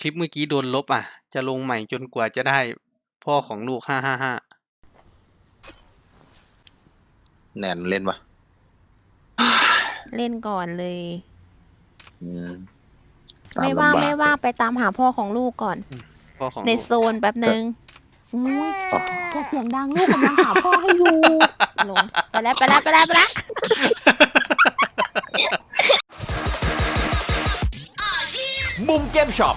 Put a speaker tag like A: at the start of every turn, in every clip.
A: คลิปเมื่อกี้โดนลบอะ จะลงใหม่จนกว่าจะได้พ่อของลูกห้าห้าห้า
B: แนนเล่นปะ
C: เล่นก่อนเลย
B: อืม
C: ไม่ว่าง
B: ตลำบก
C: ไม่ว่างไปตามหาพ่อของลูกก่อน
A: พ่อของ
C: ใน
A: ลูก
C: โซนแป๊บนึงอุ้ยแกเสียงดังลูกกำลังหาพ่อให้อยู่ลงไปแล้วไปแล้วไปแล้วไปแล้ว
D: มุมเกมช็อป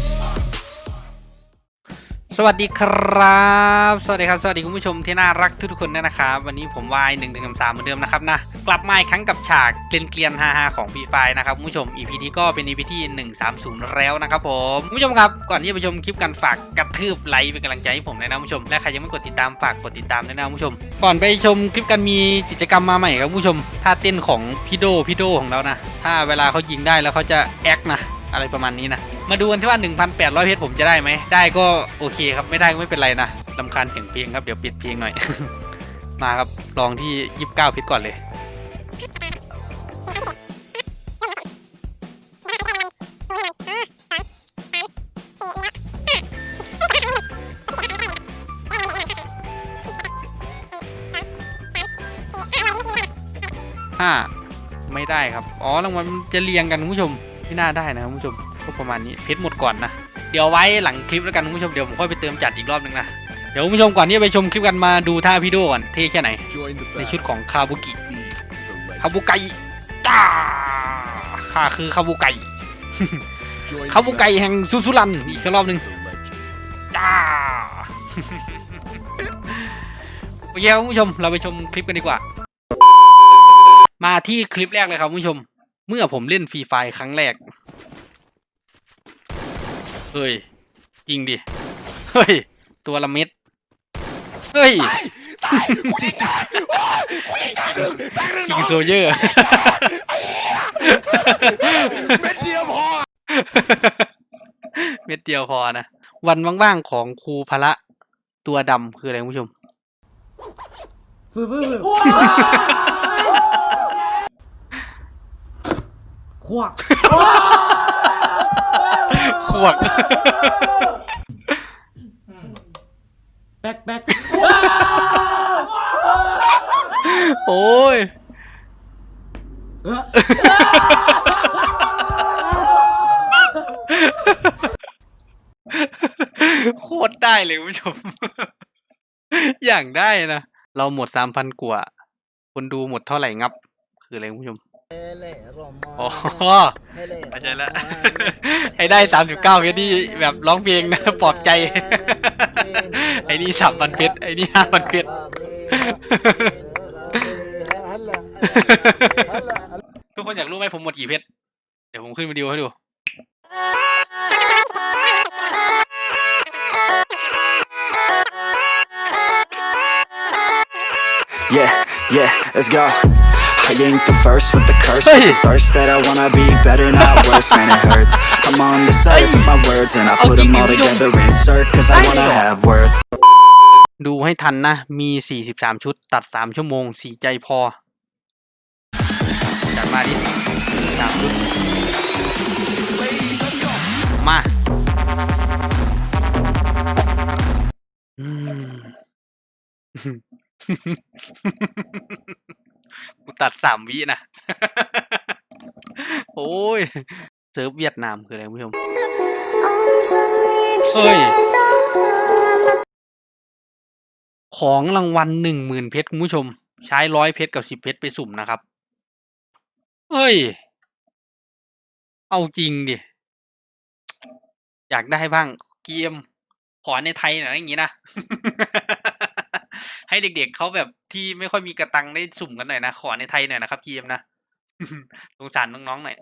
A: วัสดีครับ สวัสดีครับ สวัสดีคุณผู้ชมที่น่ารักทุกคนด้วยนะครับ วันนี้ผมวายหนึ่งหนึ่งสามเหมือนเดิมนะครับนะ กลับมาอีกครั้งกับฉากเกลียนเกลียนฮาฮาของฟรีไฟนะครับคุณผู้ชม EP นี้ก็เป็น EP ที่ 130 แล้วนะครับผมคุณผู้ชมครับ ก่อนที่จะไปชมคลิปกันฝากกระทืบไลค์เป็นกำลังใจให้ผมเลยนะคุณผู้ชม และใครยังไม่กดติดตามฝากกดติดตามด้วยนะคุณผู้ชม ก่อนไปชมคลิปกันมีกิจกรรมมาใหม่ครับคุณผู้ชม ท่าเต้นของพี่โดพี่โดของเรานะ ถ้าเวลาเขายิงได้แล้วเขาจะแอคนะ อะไรประมาณนี้นะ มาดูกันที่ว่า 1,800 เพชรผมจะได้ไหม ได้ก็โอเคครับ ไม่ได้ก็ไม่เป็นไรนะลำคาญเสียงเพลงครับ เดี๋ยวปิดเพลงหน่อย มาครับ ลองที่ 29 เพชรก่อนเลยห้าไม่ได้ครับ อ๋อรางวัลมันจะเรียงกันคุณผู้ชม ไม่น่าได้นะคุณผู้ชม ก็ประมาณนี้เพชรหมดก่อนนะ เดี๋ยวไว้หลังคลิปแล้วกันคุณผู้ชมเดี๋ยวผมค่อยไปเติมจัดอีกรอบนึงนะ เดี๋ยวคุณผู้ชมก่อนที่จะไปชมคลิปกันมาดูท่าพี่โดก่อนเท่แค่ไหน ในชุดของคาบุกิคาบุไกจ้าข้าคือคาบุไกคาบุไกแห่งซุซุรันอีกสักรอบหนึ่งจ้าโอเคครับคุณผู้ชมเราไปชมคลิปกันดีกว่า มาที่คลิปแรกเลยครับคุณผู้ชม เมื่อผมเล่นฟรีไฟครั้งแรก เฮ้ยจริงดิ เฮ้ย ตัวละเม็ด เฮ้ยคิงโซเยอร์
B: เม็ดเดียวพอ
A: เม็ดเดียวพอนะ วันว่างๆของครูพละตัวดำคืออะไรคุณผู้ชม
E: ขวก
A: ขวก
E: แป๊กแป๊ก
A: โอ้ย
E: เออ
A: โคตรได้เลยคุณผู้ชม อย่างได้นะ เราหมดสามพันกว่า คนดูหมดเท่าไหร่งับ คืออะไรคุณผู้ชม อ๋อเข้าใจแล้วไอ้ได้สามสิบเก้าเพชรนี่แบบร้องเพลงนะปลอบใจ ไอ้นี่สามพันเพชรไอ้นี่ห้าพันเพชรทุกคนอยากรู้ไหมผมหมดกี่เพชรเดี๋ยวผมขึ้นวิดีโอให้ดู
F: Yeah, yeah, let's go. I ain't the first with the curse,
A: Hey.
F: with the thirst that I wanna be better, not worse, man, it hurts. I'm on this earth with my words, and I put them all together, insert, cause I wanna have worth.
A: ดูให้ทันนะ มี 43 ชุด ตัด 3 ชั่วโมง สีใจพอ จัดมาดิสามชุด มาอืม กูตัดสามวินะ โอ้ยเซิร์ฟเวียดนามคืออะไรคุณผู้ชม เฮ้ย ของรางวัลหนึ่งหมื่นเพชรคุณผู้ชม ใช้ร้อยเพชรกับสิบเพชรไปสุ่มนะครับ เฮ้ย เอาจริงดิ อยากได้บ้างเกมขอในไทยหน่อยอย่างงี้นะ ให้เด็กๆเขาแบบที่ไม่ค่อยมีกระตังได้สุ่มกันหน่อยนะขอในไทยหน่อยนะครับเกมนะสงสารน้องๆหน่อย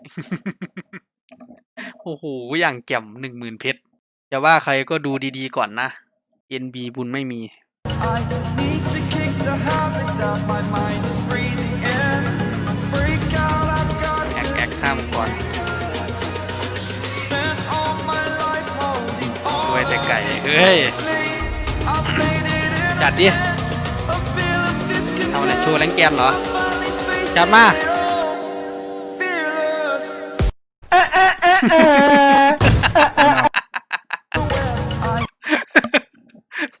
A: โอ้โหอย่างแจ่มหนึ่งหมื่นเพชรจะว่าใครก็ดูดีๆก่อนนะ NB บุญไม่มี
G: I need to kick the habit that my mind is breathing in. Freak out, I've got
A: แอกแอกข้ามก่อน
G: spent all my life holding
A: แต่ไก่เฮ้ยจัดดิ ทำอะไรโชว์แรงแกนเหรอ จัดมา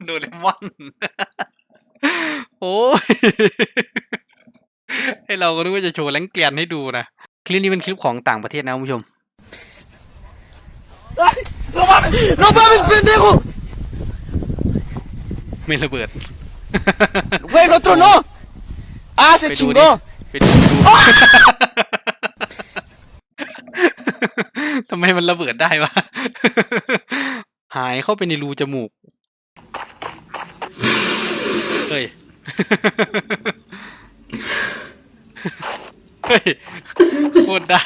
A: โดเรมอน โอ้ย ให้เราก็นึกว่าจะโชว์แรงเกียนให้ดูนะ คลิปนี้เป็นคลิปของต่างประเทศนะคุณผู้ชมไม่ระเบิด
H: Güey, el otro no. Ah, se
A: ไปดูดิ
H: chingó.
A: ไปดูดูทำไมมันระเบิดได้วะ หายเข้าไปในรูจมูก เฮ้ย เฮ้ย โคตรได้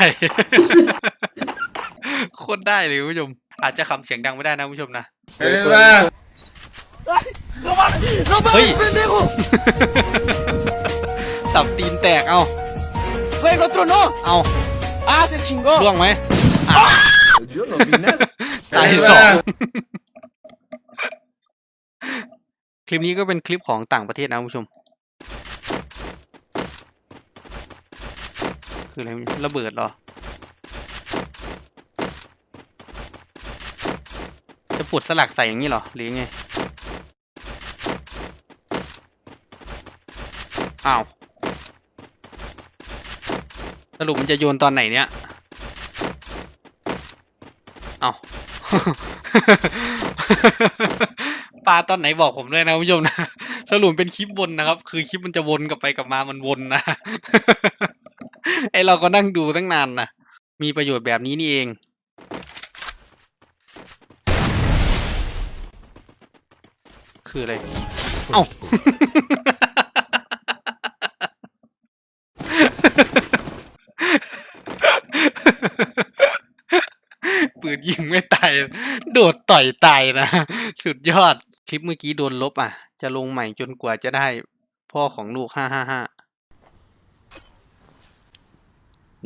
A: โคตรได้เลยคุณผู้ชม อาจจะคำเสียงดังไม่ได้นะคุณผู้ชมนะ
H: No
A: Oye.
H: mames, pendejo.
A: สับตีนแตกเอา
H: Güey, el otro no.
A: เอา
H: Ah, se chingó.
A: ร่วงไหมอะตายสอง คลิปนี้ก็เป็นคลิปของต่างประเทศนะคุณผู้ชม คืออะไรระเบิดเหรอ จะปลดสลักใส่อย่างนี้เหรอ หรือยังไง อ้าวส รุปมันจะโยนตอนไหนเนี่ย เอา ปลาตอนไหนบอกผมด้วยนะคุณผู้ชมนะ สรุปเป็นคลิปวนนะครับ คือคลิปมันจะวนกลับไปกลับมามันวนนะ ไอเราก็นั่งดูตั้งนานนะมีประโยชน์แบบนี้นี่เอง คืออะไร เอ้า ปืนยิงไม่ตาย โดดต่อยตายนะ สุดยอด คลิปเมื่อกี้โดนลบอะ จะลงใหม่จนกว่าจะได้พ่อของลูกห้าห้าห้า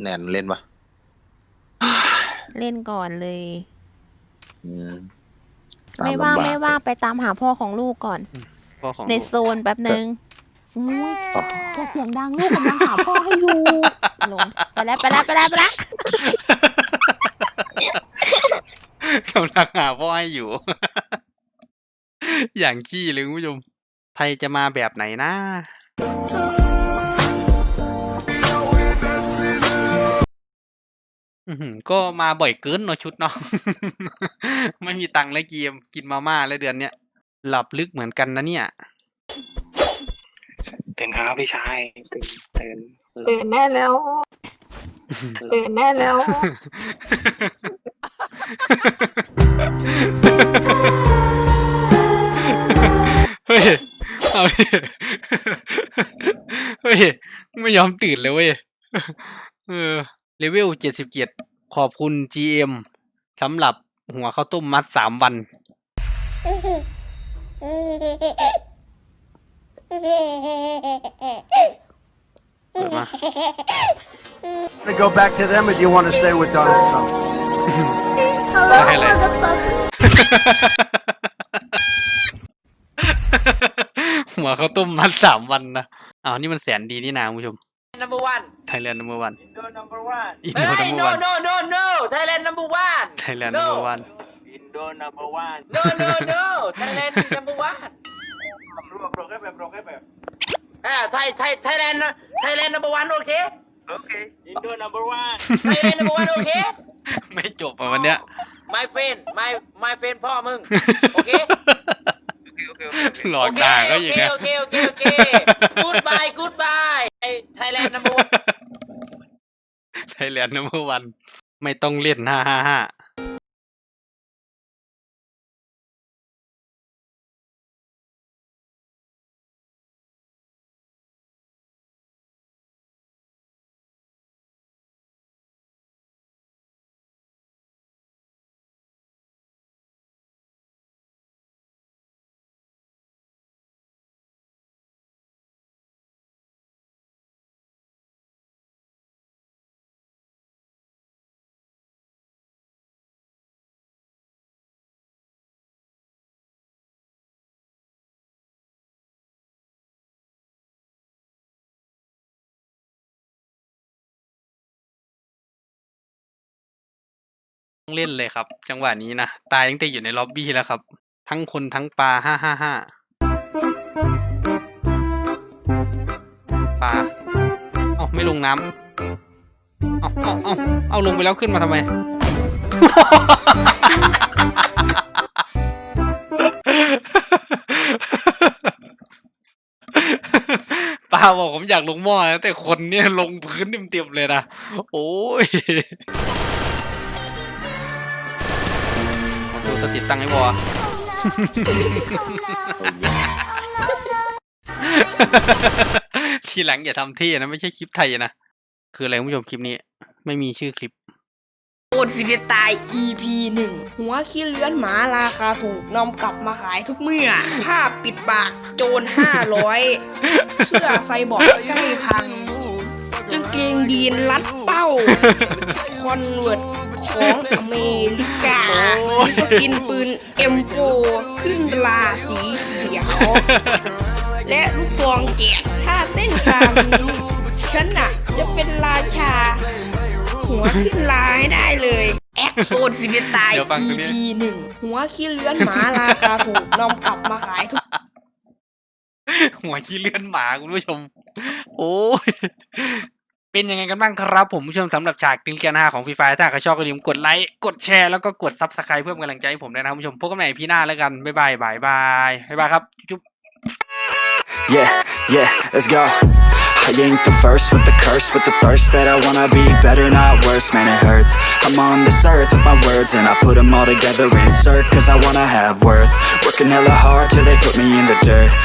B: แนนเล่นปะ
C: เล่นก่อนเลย
B: อืม
C: ไม่ว่าง
B: ตลำบก
C: ไม่ว่างไปตามหาพ่อของลูกก่อน
A: พ่อของ
C: ใน
A: ลูก
C: โซนแป๊บนึงอุ้ยแกเสียงดังลูกกำลังหาพ่อให้อยู่ลงไปแล้วไปแล้วไปแล้วไปแล้ว
A: กำลังหาพ่อให้อยู่ อย่างขี้เลยคุณผู้ชม ไทยจะมาแบบไหนนะอือหือก็มาบ่อยเกินเนาะชุดเนาะ ไม่มีตังค์เลยเกมกินมาม่าแล้วเดือนเนี้ย หลับลึกเหมือนกันนะเนี่ย
I: ตื่นครับพี่ชายตื่นตื่น
C: ตื่นแน่แล้วตื่นแน่แล้ว
A: เฮ้ย เอาดิเฮ้ย ไม่ยอมตื่นเลยเว้ย เออ เลเวลเจ็ดสิบเจ็ดขอบคุณ GM สำหรับหัวข้าวต้มมัดสามวันเปิดมา
J: to go back to them, or do you want to stay with Donald Trump?
A: ได้เลยหัวข้าวต้มมัดสามวันนะอ้าวนี่มันแสนดีนี่นาคุณผู้ชม
H: Number one.
A: ไทยแลนด์นัมเบอร์วัน
J: Indo number one.
A: อินโดนัม
H: Hey,
A: เบอร์
H: no,
A: วัน
H: no, no, no. Thailand number one.
A: ไทยแลนด์นัมเบอร์วัน
J: Indo number one.
H: No, no, no. Thailand is number one.
J: รวบรวมให้แบบรวมให้แบบ
H: Ah, Thai, Thai, Thailand, Thailand number one, okay?
J: Okay. Indo number one.
H: Thailand number one, okay?
A: ไม่จบอะวันเนี้ย
H: My friend, my, my friend พ่อมึง โอเค
A: หลอกด่าก็อย่าง
H: โอเค
A: เงี้ย
H: โอเคโอเคโอเค goodbye goodbye Thailand number one
A: ไทยแลนด์นัมเบอร์วัน ไม่ต้องเล่นห้าห้าห้า ต้องเล่นเลยครับ จังหวะนี้นะ ตายตั้งแต่อยู่ในล็อบบี้แล้วครับ ทั้งคนทั้งปลาห้าห้าห้าปลาเอ้าไม่ลงน้ำเอาเอาเอาเอาลงไปแล้วขึ้นมาทำไม ปลาบอกผมอยากลงหม้อนะแต่คนเนี่ยลงพื้นเต็มๆเลยนะ โอ้ย ดูสติดตั้งให้วอทีหลังอย่าทำเท่นะไม่ใช่คลิปไทยนะ คืออะไรคุณผู้ชมคลิปนี้ ไม่มีชื่อคลิป
K: โอดฟิลตาย EP หนึ่งหัวขี้เลื้อนหมาราคาถูกนำกลับมาขายทุกเมื่อผ้าปิดปาก โจรห้าร้อยเสื้อไซบอร์กใกล้พัง กางเกงยีนรัดเป้า คอนเวิร์ตของอเมริกามีสกินปืนเอ็มโฟขึ้นลาสีเขียว และลูกซองแจกถ้าเต้นชามนี้ฉันน่ะจะเป็นราชา หัวขึ้นลาให้ได้เลยแอคโซนฟิลิตาย
A: เดี๋ยวฟังตรงนี้
K: EP หนึ่งหัวขี้เลื้อนหมาราคาถูกนำกลับมาขายทุก
A: หัวขี้เลื่อนหมาคุณผู้ชม โอ้ย เป็นยังไงกันบ้างครับ ผมผู้ชมสำหรับฉากดิลเกียนห้าของฟรีไฟถ้าใครชอบก็อย่าลืมกดไลค์กดแชร์แล้วก็กดซับสไครต์เพื่อเป็นกำลังใจให้ผมด้วยนะครับคุณผู้ชมพบกันใหม่พี่หน้าแล้วกันบ๊ายบายบายบายบ๊ายบายครับจุ๊บ
F: Yeah, yeah, let's go. I ain't the first with the curse, with the thirst that I wanna be better, not worse, man, it hurts. I'm on this earth with my words, and I put them all together, insert, cause I wanna have worth. Working hella hard till they put me in the dirt.